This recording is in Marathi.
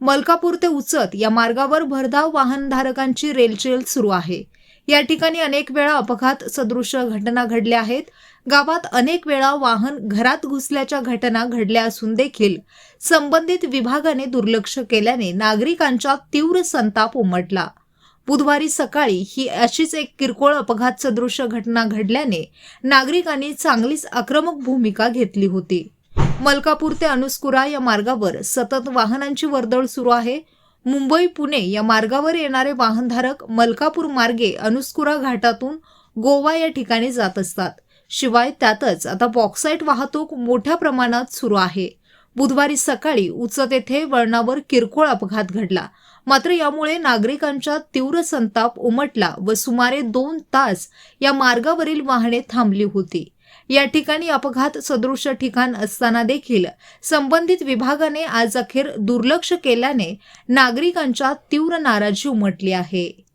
मलकापूर ते उचत या मार्गावर भरधाव वाहनधारकांची रेलचेल सुरू आहे. या ठिकाणी अनेक वेळा अपघात सदृश घटना घडल्या आहेत. गावात अनेक वेळा वाहन घरात घुसल्याच्या घटना घडल्या असून देखील संबंधित विभागाने दुर्लक्ष केल्याने नागरिकांच्या तीव्र संताप उमटला. बुधवारी सकाळी ही अशीच एक किरकोळ अपघात सदृश घटना घडल्याने नागरिकांनी चांगलीच आक्रमक भूमिका घेतली होती. मलकापूर ते अनुस्कुरा या मार्गावर सतत वाहनांची वर्दळ सुरू आहे. मुंबई पुणे या मार्गावर येणारे वाहनधारक मलकापूर मार्गे अनुस्कुरा घाटातून गोवा या ठिकाणी जात असतात. शिवाय त्यातच आता बॉक्साईट वाहतूक मोठ्या प्रमाणात सुरू आहे. बुधवारी सकाळी उचत येथे वळणावर किरकोळ अपघात घडला. मात्र यामुळे नागरिकांचा तीव्र संताप उमटला व सुमारे दोन तास या मार्गावरील वाहने थांबली होती. या ठिकाणी अपघात सदृश ठिकाण असताना देखील संबंधित विभागाने आज अखेर दुर्लक्ष केल्याने नागरिकांच्या तीव्र नाराजी उमटली आहे.